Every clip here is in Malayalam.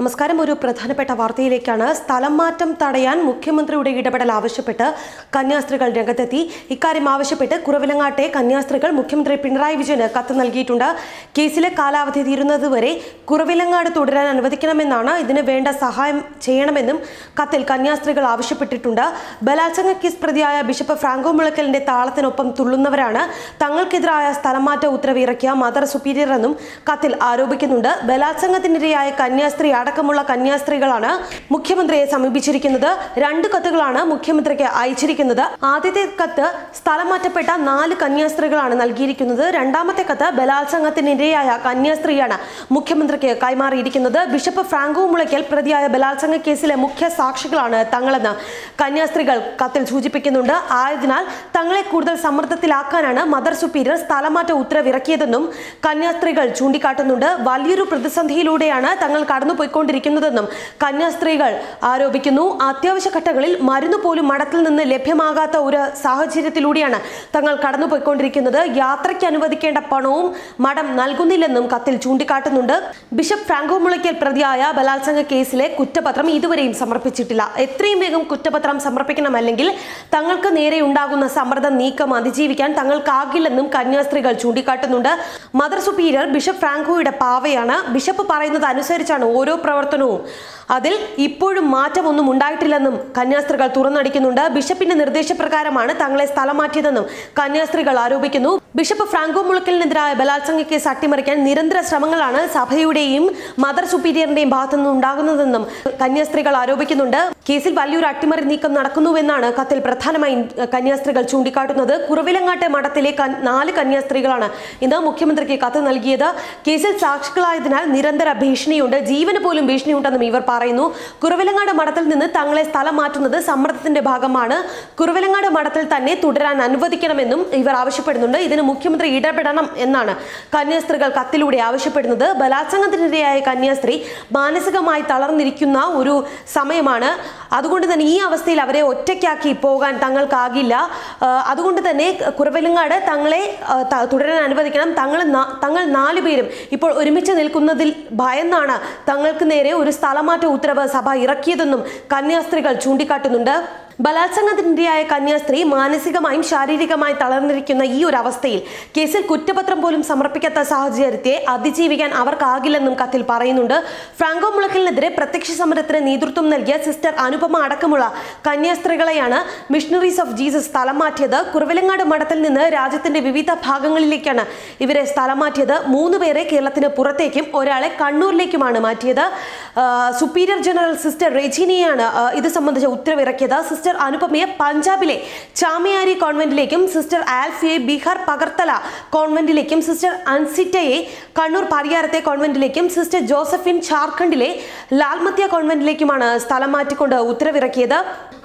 നമസ്കാരം. ഒരു പ്രധാനപ്പെട്ട വാർത്തയിലേക്കാണ്. സ്ഥലം മാറ്റം തടയാൻ മുഖ്യമന്ത്രിയുടെ ഇടപെടൽ ആവശ്യപ്പെട്ട് കന്യാസ്ത്രീകൾ രംഗത്തെത്തി. ഇക്കാര്യം ആവശ്യപ്പെട്ട് കുറവിലങ്ങാട്ടെ കന്യാസ്ത്രീകൾ മുഖ്യമന്ത്രി പിണറായി വിജയന് കത്ത് നൽകിയിട്ടുണ്ട്. കേസിലെ കാലാവധി തീരുന്നതുവരെ കുറവിലങ്ങാട് തുടരാൻ അനുവദിക്കണമെന്നാണ് ഇതിന് വേണ്ട സഹായം ചെയ്യണമെന്നും കത്തിൽ കന്യാസ്ത്രീകൾ ആവശ്യപ്പെട്ടിട്ടുണ്ട്. ബലാത്സംഗ കേസ് പ്രതിയായ ബിഷപ്പ് ഫ്രാങ്കോ മുളക്കലിന്റെ താളത്തിനൊപ്പം തുള്ളുന്നവരാണ്. തങ്ങൾക്കെതിരായ സ്ഥലംമാറ്റ ഉത്തരവ് ഇറക്കിയ മദർ സുപ്പീരിയർ എന്നും കത്തിൽ ആരോപിക്കുന്നുണ്ട്. ബലാത്സംഗത്തിനിരയായ കന്യാസ്ത്രീ അടക്കമുള്ള കന്യാസ്ത്രീകളാണ് മുഖ്യമന്ത്രിയെ സമീപിച്ചിരിക്കുന്നത്. രണ്ട് കത്തുകളാണ് മുഖ്യമന്ത്രിക്ക് അയച്ചിരിക്കുന്നത്. ആദ്യത്തെ കത്ത് സ്ഥലം മാറ്റപ്പെട്ട നാല് കന്യാസ്ത്രീകളാണ് നൽകിയിരിക്കുന്നത്. രണ്ടാമത്തെ കത്ത് ബലാത്സംഗത്തിനിരയായ കന്യാസ്ത്രീയാണ് മുഖ്യമന്ത്രിക്ക് കൈമാറിയിരിക്കുന്നത്. ബിഷപ്പ് ഫ്രാങ്കോ മുളയ്ക്കൽ പ്രതിയായ ബലാത്സംഗ കേസിലെ മുഖ്യ സാക്ഷികളാണ് തങ്ങളെന്ന് കന്യാസ്ത്രീകൾ കത്തിൽ സൂചിപ്പിക്കുന്നുണ്ട്. ആയതിനാൽ തങ്ങളെ കൂടുതൽ സമ്മർദ്ദത്തിലാക്കാനാണ് മദർ സുപ്പീരിയർ സ്ഥലമാറ്റ ഉത്തരവിറക്കിയതെന്നും കന്യാസ്ത്രീകൾ ചൂണ്ടിക്കാട്ടുന്നുണ്ട്. വലിയൊരു പ്രതിസന്ധിയിലൂടെയാണ് തങ്ങൾ കടന്നുപോയിക്കൊണ്ടിരിക്കുന്നതെന്നും കന്യാസ്ത്രീകൾ ആരോപിക്കുന്നു. അത്യാവശ്യ ഘട്ടങ്ങളിൽ മരുന്ന് പോലും മഠത്തിൽ നിന്ന് ലഭ്യമാകാത്ത ഒരു സാഹചര്യത്തിലൂടെയാണ് തങ്ങൾ കടന്നുപോയിക്കൊണ്ടിരിക്കുന്നത്. യാത്രയ്ക്ക് അനുവദിക്കേണ്ട പണവും മഠം നൽകുന്നില്ലെന്നും കത്തിൽ ചൂണ്ടിക്കാട്ടുന്നുണ്ട്. ബിഷപ്പ് ഫ്രാങ്കോ മുളയ്ക്കൽ പ്രതിയായ ബലാത്സംഗ കേസിലെ കുറ്റപത്രം ഇതുവരെയും സമർപ്പിച്ചിട്ടില്ല. എത്രയും വേഗം കുറ്റപത്രം സമർപ്പിക്കണമല്ലെങ്കിൽ തങ്ങൾക്ക് നേരെ ഉണ്ടാകുന്ന സമ്മർദ്ദം നീക്കം അതിജീവിക്കാൻ തങ്ങൾക്കാകില്ലെന്നും കന്യാസ്ത്രീകൾ ചൂണ്ടിക്കാട്ടുന്നുണ്ട്. മദർ സുപ്പീരിയർ ബിഷപ്പ് ഫ്രാങ്കോയുടെ പാവയാണ്. ബിഷപ്പ് പറയുന്നത് അനുസരിച്ചാണ് ഓരോ പ്രവർത്തനവും. അതിൽ ഇപ്പോഴും മാറ്റമൊന്നും ഉണ്ടായിട്ടില്ലെന്നും കന്യാസ്ത്രീകൾ തുറന്നടിക്കുന്നുണ്ട്. ബിഷപ്പിന്റെ നിർദ്ദേശപ്രകാരമാണ് തങ്ങളെ സ്ഥലം മാറ്റിയതെന്നും കന്യാസ്ത്രീകൾ ആരോപിക്കുന്നു. ബിഷപ്പ് ഫ്രാങ്കോ മുളക്കലിനെതിരായ ബലാത്സംഗ കേസ് അട്ടിമറിക്കാൻ നിരന്തര ശ്രമങ്ങളാണ് സഭയുടെയും മദർ സുപ്പീരിയറിന്റെയും ഭാഗത്തുനിന്ന് ഉണ്ടാകുന്നതെന്നും കന്യാസ്ത്രീകൾ ആരോപിക്കുന്നുണ്ട്. കേസിൽ വലിയൊരു അട്ടിമറി നീക്കം നടക്കുന്നുവെന്നാണ് കത്തിൽ പ്രധാനമായും കന്യാസ്ത്രീകൾ ചൂണ്ടിക്കാട്ടുന്നത്. കുറവിലങ്ങാട്ടെ മഠത്തിലെ നാല് കന്യാസ്ത്രീകളാണ് ഇന്ന് മുഖ്യമന്ത്രിക്ക് കത്ത് നൽകിയത്. കേസിൽ സാക്ഷികളായതിനാൽ നിരന്തര ഭീഷണിയുണ്ട്. ജീവന് പോലും ഭീഷണിയുണ്ടെന്നും ഇവർ പറയുന്നു. കുറവിലങ്ങാട് മഠത്തിൽ നിന്ന് തങ്ങളെ സ്ഥലം മാറ്റുന്നത് സമ്മർദ്ദത്തിന്റെ ഭാഗമാണ്. കുറവിലങ്ങാട് മഠത്തിൽ തന്നെ തുടരാൻ അനുവദിക്കണമെന്നും ഇവർ ആവശ്യപ്പെടുന്നുണ്ട്. ഇതിന് മുഖ്യമന്ത്രി ഇടപെടണം എന്നാണ് കന്യാസ്ത്രീകൾ കത്തിലൂടെ ആവശ്യപ്പെടുന്നത്. ബലാത്സംഗത്തിനിരയായ കന്യാസ്ത്രീ മാനസികമായി തളർന്നിരിക്കുന്ന ഒരു സമയമാണ്. അതുകൊണ്ട് തന്നെ ഈ അവസ്ഥയിൽ അവരെ ഒറ്റയ്ക്കാക്കി പോകാൻ തങ്ങൾക്കാകില്ല. അതുകൊണ്ട് തന്നെ കുറവിലങ്ങാട് തങ്ങളെ തുടരാൻ അനുവദിക്കണം. തങ്ങൾ തങ്ങൾ നാലു പേരും ഇപ്പോൾ ഒരുമിച്ച് നിൽക്കുന്നതിൽ ഭയന്നാണ്. തങ്ങൾക്ക് നേരെ ഒരു സ്ഥലമാറ്റ ഉത്തരവ് സഭ ഇറക്കിയതെന്നും കന്യാസ്ത്രീകൾ ചൂണ്ടിക്കാട്ടുന്നുണ്ട്. ബലാത്സംഗത്തിനിരയായ കന്യാസ്ത്രീ മാനസികമായും ശാരീരികമായും തളർന്നിരിക്കുന്ന ഈ ഒരു അവസ്ഥയിൽ കേസിൽ കുറ്റപത്രം പോലും സമർപ്പിക്കാത്ത സാഹചര്യത്തെ അതിജീവിക്കാൻ അവർക്കാകില്ലെന്നും കത്തിൽ പറയുന്നുണ്ട്. ഫ്രാങ്കോ മുളക്കലിനെതിരെ പ്രത്യക്ഷ സമരത്തിന് നേതൃത്വം നൽകിയ സിസ്റ്റർ അനുപമ അടക്കമുള്ള കന്യാസ്ത്രീകളെയാണ് മിഷണറീസ് ഓഫ് ജീസസ് സ്ഥലം മാറ്റിയത്. കുറവിലങ്ങാട് മഠത്തിൽ നിന്ന് രാജ്യത്തിന്റെ വിവിധ ഭാഗങ്ങളിലേക്കാണ് ഇവരെ സ്ഥലം മാറ്റിയത്. മൂന്ന് പേരെ കേരളത്തിന് പുറത്തേക്കും ഒരാളെ കണ്ണൂരിലേക്കുമാണ് മാറ്റിയത്. സുപ്പീരിയർ ജനറൽ സിസ്റ്റർ റെജീനയാണ് ഇത് സംബന്ധിച്ച ഉത്തരവിറക്കിയത്. സിസ്റ്റർ അനുപമയെ പഞ്ചാബിലെ ചാമിയാരി കോൺവെന്റിലേക്കും സിസ്റ്റർ ആൽഫിയെ ബീഹാർ പകർത്തല കോൺവെന്റിലേക്കും സിസ്റ്റർ അൻസിറ്റയെ കണ്ണൂർ പരിയാരത്തെ കോൺവെന്റിലേക്കും സിസ്റ്റർ ജോസഫിൻ ഝാർഖണ്ഡിലെ ലാൽമത്യ കോൺവെന്റിലേക്കുമാണ് സ്ഥലം മാറ്റിക്കൊണ്ട് ഉത്തരവിറക്കിയത്.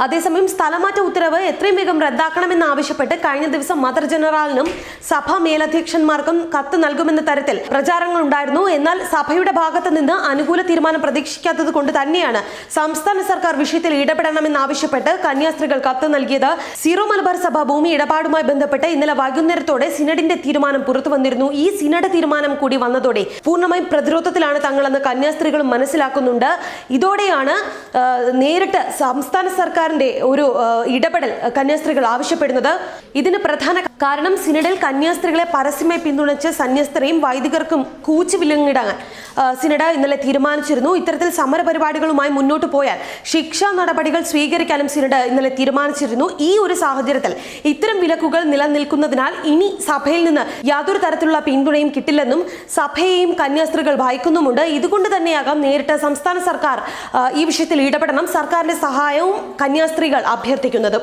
അതേസമയം സ്ഥലമാറ്റ ഉത്തരവ് എത്രയും വേഗം റദ്ദാക്കണമെന്ന് ആവശ്യപ്പെട്ട് കഴിഞ്ഞ ദിവസം മദർ ജനറലിനും സഭാ മേലധ്യക്ഷന്മാർക്കും കത്ത് നൽകുമെന്ന തരത്തിൽ പ്രചാരങ്ങൾ ഉണ്ടായിരുന്നു എന്നാൽ സഭയുടെ ഭാഗത്ത് നിന്ന് അനുകൂല തീരുമാനം പ്രതീക്ഷിക്കാത്തത് കൊണ്ട് തന്നെയാണ് സംസ്ഥാന സർക്കാർ വിഷയത്തിൽ ഇടപെടണമെന്ന് ആവശ്യപ്പെട്ട് കന്യാസ്ത്രീകൾ കത്ത് നൽകിയത്. സീറോ മലബാർ സഭ ഭൂമി ഇടപാടുമായി ബന്ധപ്പെട്ട് ഇന്നലെ വൈകുന്നേരത്തോടെ സിനഡിന്റെ തീരുമാനം പുറത്തു വന്നിരുന്നു. ഈ സിനഡ് തീരുമാനം കൂടി വന്നതോടെ പൂർണമായും പ്രതിരോധത്തിലാണ് തങ്ങളെന്ന് കന്യാസ്ത്രീകളും മനസ്സിലാക്കുന്നുണ്ട്. ഇതോടെയാണ് നേരിട്ട് സംസ്ഥാന സർക്കാരിന്റെ ഒരു ഇടപെടൽ കന്യാസ്ത്രീകൾ ആവശ്യപ്പെടുന്നത് ഇതിന് പ്രധാന കാരണം സിനഡിൽ കന്യാസ്ത്രീകളെ പരസ്യമായി പിന്തുണച്ച് സന്യസ്തരെയും വൈദികർക്കും കൂച്ചു വിലങ്ങിടാൻ സിനഡ് ഇന്നലെ തീരുമാനിച്ചിരുന്നു. ഇത്തരത്തിൽ സമരപരിപാടികളുമായി മുന്നോട്ട് പോയാൽ ശിക്ഷാ നടപടികൾ സ്വീകരിക്കാനും സിനഡ് ഇന്നലെ തീരുമാനിച്ചിരുന്നു. ഈ ഒരു സാഹചര്യത്തിൽ ഇത്തരം വിലക്കുകൾ നിലനിൽക്കുന്നതിനാൽ ഇനി സഭയിൽ നിന്ന് യാതൊരു തരത്തിലുള്ള പിന്തുണയും കിട്ടില്ലെന്നും സഭയെയും കന്യാസ്ത്രീകൾ ഭയക്കുന്നുമുണ്ട്. ഇതുകൊണ്ട് തന്നെയാകാം നേരിട്ട് സംസ്ഥാന സർക്കാർ ഈ വിഷയത്തിൽ ഇടപെടണം. സർക്കാരിന്റെ സഹായവും കന്യാസ്ത്രീകൾ അഭ്യർത്ഥിക്കുന്നത്.